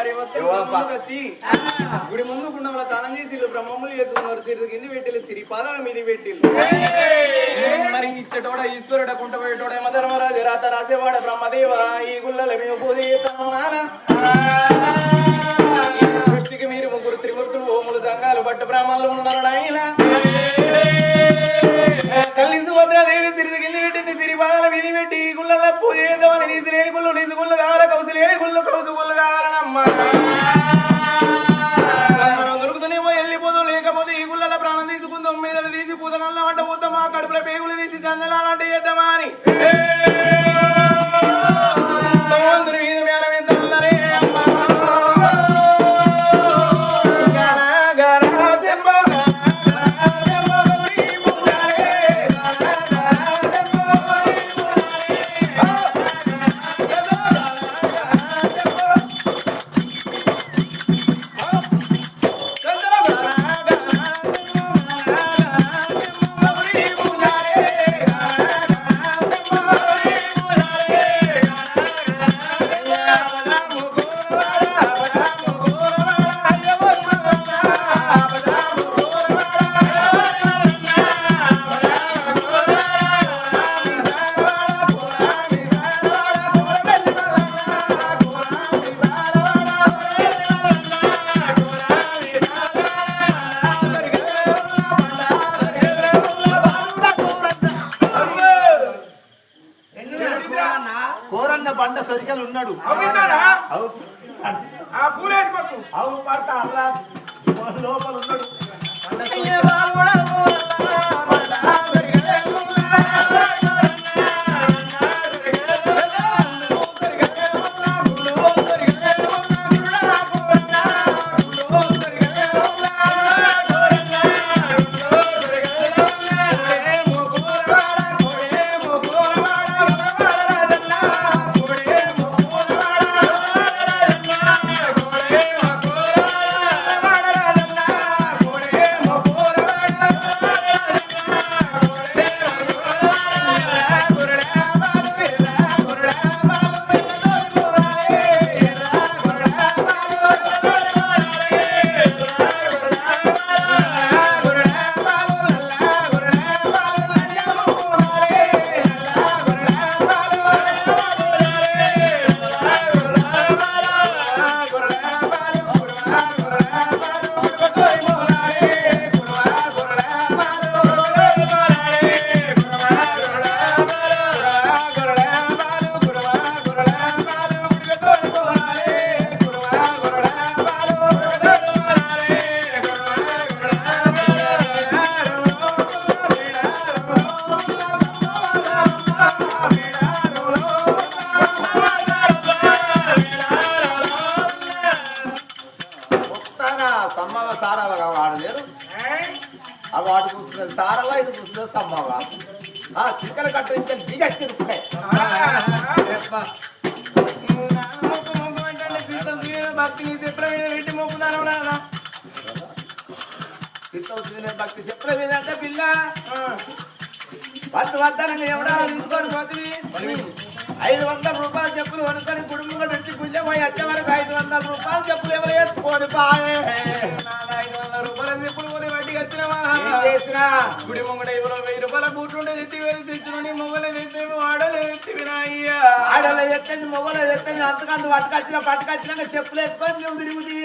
ఏవప్పా? వచ్చి గుడి ముందు గుండంలో తానం చేసి బ్రహ్మములు చేసుకున్నారు తిరిగి కింది పెట్టిల్లు సిరి పాదాల మీద పెట్టిల్లు మరి ఇచ్చటోడ ఈశ్వరుడ కుంట పోయేటోడ ఏమ ధర్మరాజు రాత రాసేవాడ బ్రహ్మదేవ ఈ గుళ్ళల మేము పూజ చేస్తాము నాన్న. ఈ సృష్టికి మీరు ముగ్గురు త్రిమూర్తులు ఓములు సంఘాలు బట్ట బ్రాహ్మణులు ఉన్నారు నాయన సుభద్రాదేవి తిరిగి కింది పెట్టింది సిరిపాదాల విధి పెట్టి ఈ గుళ్ళల్లో పూజ చేద్దామని నీసి లేని గుళ్ళు నీసు గుళ్ళు కావాల? కౌసు లేని గుళ్ళు కౌసు గుళ్ళు కావాలనమ్మా. మనం దొరుకుతానేమో లేకపోతే ఈ గుళ్ళ ప్రాణం తీసుకుందాం. మీద తీసి పూతనల్లో వంట పోతాం మా కడుపులో పేగులు తీసి చందనాలంటే సరికలు ఉన్నాడు? అవు పూలేసి అవు పడతా అల్లా. లోపల ఉన్నాడు. ఇటు కూర్చున్నది సమ్మవ ఆ చిక్కలు కట్ట ఇంకా చిత్తం తినే భక్తి చెప్పిన మీద అంటే పిల్ల. వద్దు వద్దనంగా ఎవడా తీసుకొని పోతుంది ఐదు వందల రూపాయలు చెప్పులు కొనుక్కొని కుటుంబంలో పెట్టి గుళ్ళే పోయి వచ్చే వరకు ఐదు వందల రూపాయలు చెప్పులు ఎవరు వేసుకొని పాయే ఐదు వందల రూపాయలు చెప్పులు వచ్చినావా చేసినా? గుడి ఇవ్వలో వెయ్యి రూపాయల తెచ్చుకొని మొగలు ఆడలో మొగలో ఎత్తంది అంతకంత పట్టుకొచ్చిన పట్టుకొచ్చినాక చెప్పులు వేసుకొని నువ్వు తిరుగుతుంది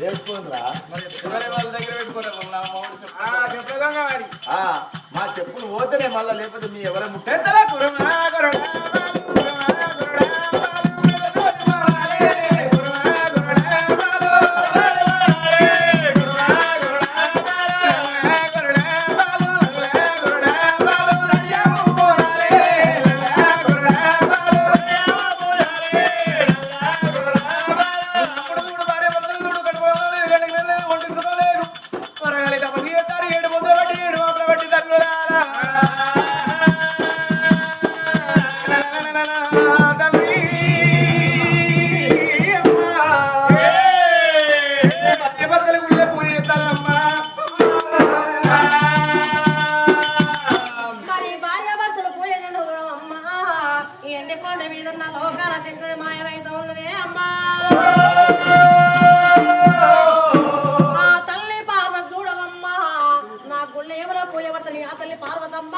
వేసుకోనరా వాళ్ళ దగ్గర పెట్టుకోరు? నా మా చెప్పులు పోతేనే మళ్ళా లేకపోతే మీ ఎవరే ముట్టే పెద్దల కురుమా గుళ్ళ ఎవరో పోయేవతని ఆ తల్లి పార్వతమ్మ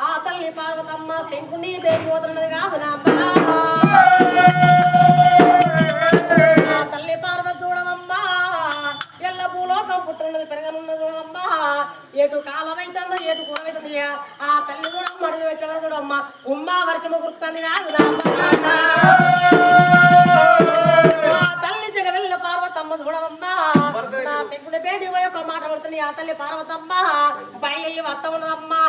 ఆ తల్లి పార్వతమ్మ శంకుని దేవి పోతున్నది కాదు నా అమ్మ. ఆ తల్లి పార్వతి చూడవమ్మా ఎల్ల భూలోకం పుట్టినది పెరగనున్నది చూడవమ్మా. ఎటు కాలమైతుందో ఎటు కూరమైతుంది ఆ తల్లి చూడమ్మ అడుగు పెట్టవరు చూడమ్మా. ఉమ్మ వర్షము గుర్తుంది కాదు నా తల్లి పార్వతమ్మ. బయలు వత్త ఉన్నదమ్మా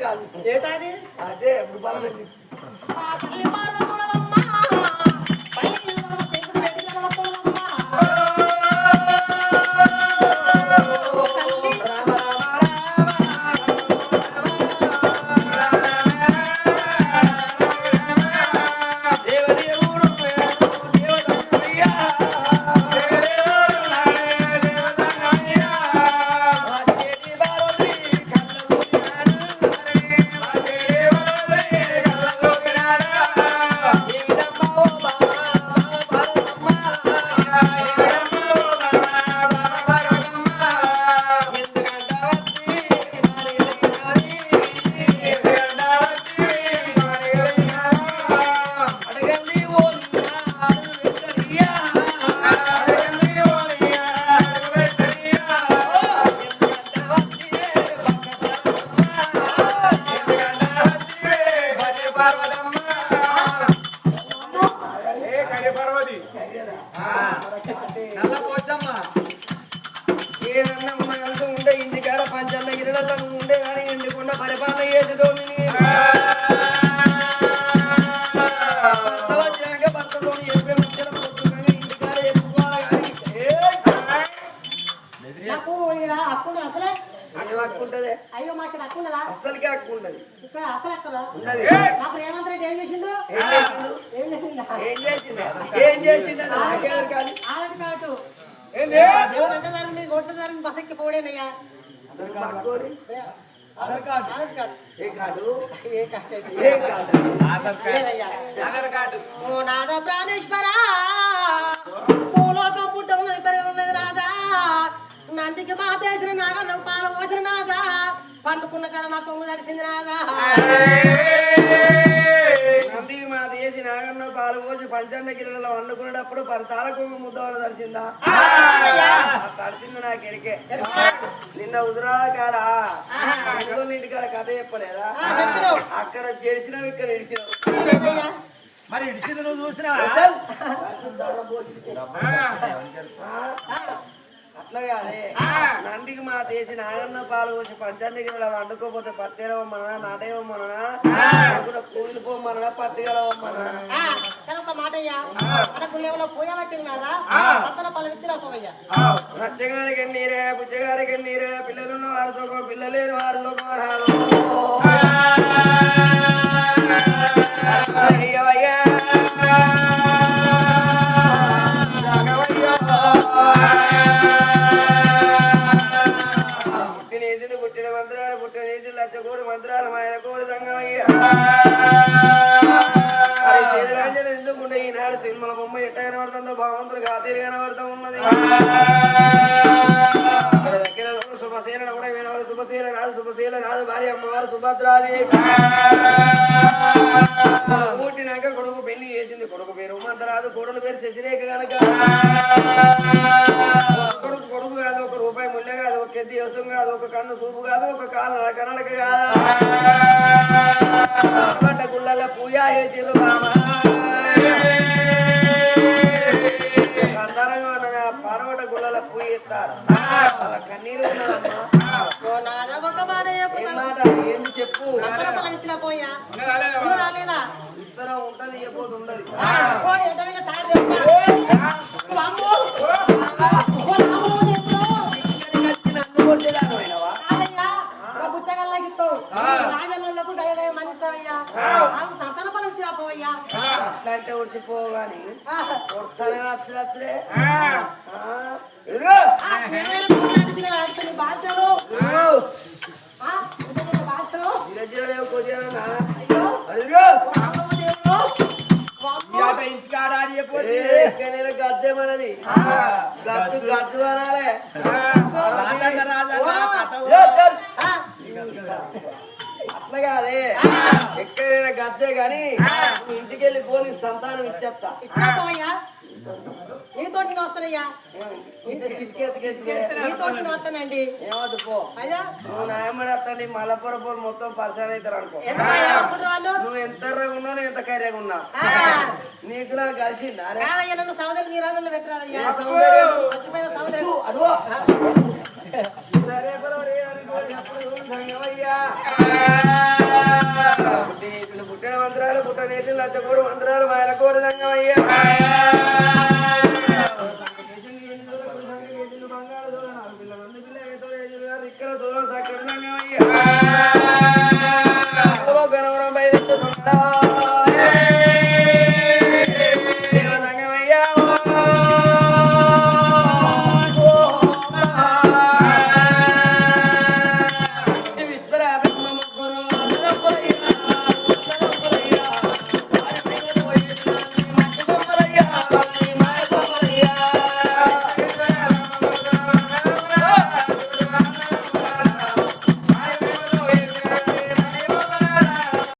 కాదు ఏటాది? అదే ఇప్పుడు ఇక్కడ అక్కుడు అసలే అయ్యో మాకు ఇక్కడ ఇక్కడ అసలు అక్కడ? ఉన్నది. నాకు రేవంత్ రెడ్డి ఏం చేసిండు? ఏం చేసిండు? ఏం చేసిందా ఏం చేసింది ఏం చేసింది నాకేం కాదు. ఆడది కాదు ఏంది దేవుడంటే వారు మీరు కొట్టుదారు బస్ ఎక్కి పోడేనయ్యా. ఆధార్ కార్డు. ఆధార్ కార్డు. ఏ కాదు ఏ కార్డు? ఏ కాదు లేదయ్యా. ఆధార్ కార్డు. ఓ నాద కాడ నా దేశి నాగన్న పాలు పోసి పంచన్న గిన్నెలో వండుకునేటప్పుడు పరతాల కొంగు ముద్దవాడు తడిసిందా? తడిసింది నాకు ఎరికే నిన్న ఉదరాల కాడ ఇంట్లో ఇంటికాడ కథ చెప్పలేదా? అక్కడ చేసినావు ఇక్కడ ఇడిచినావు. మరి ఇడిచింది నువ్వు చూసినావా? అట్లా కాదే నందికి మా దేశి నాగన్న పాలు పోసి పంచన్న గిన్నెలో వండుకోపోతే పత్తేరవమ్మనా నాటేవమ్మనా కూడా కూలి పోమ్మనా పత్తిగలవమ్మనా ఆ, కానీ ఒక మాట అయ్యా. మనకు లేవలో పోయబట్టింది నాదా? సత్తన పలు ఇచ్చి రాపోయ్యా మత్స్యగారికి నీరే పుచ్చగారికి నీరే పిల్లలున్న వారు సోకో పిల్లలేని వారు సోకోరాలు అయ్యవయ్యా. லட்ச கோடி மந்திராலம் ஆயிரம் கோடி தங்கம் ఇందు ముందు ఈనాడు సినిమాల బొమ్మ ఎట్టైన పడుతుందో భగవంతుడు కాతీరుగానే పడుతూ ఉన్నది ఇక్కడ దగ్గర శుభశీలన కూడా వీడవాడు శుభశీల రాదు శుభశీల రాదు భార్య అమ్మవారు సుభద్రాది పుట్టినాక కొడుకు పెళ్లి చేసింది కొడుకు పేరు మంత రాదు కోడలు పేరు శశిరేఖ కనుక ఇచ్చిరా పోవయ్యా. అట్లా అంటే వచ్చిపోగాని ఆ, కొడతానే నచ్చలే గద్దెమన్నది గద్దు గద్దు అనాలే. అట్లా కాదే. ఎక్కడైనా గద్దే గాని ఇంటికి వెళ్ళి పోని సంతానం ఇచ్చేస్తా. నీతో నేను వస్తానయ్యా? నీతో నేను వస్తానండి. ఏమవుతుంది పో. అయ్యా? నువ్వు నాయమడి వస్తాండి మలపుర పోరు మొత్తం పరిసర అవుతారు అనుకో. నువ్వు ఎంత ఉన్నావు ఎంత కర్రెగా ఉన్నా. నీకు నాకు కలిసిందా? కాదయ్యా నన్ను నీరాజంలో పెట్టరాదయ్యా. సరే పర్వాలే, మంత్రాలు లచ్చ మాయల కోడు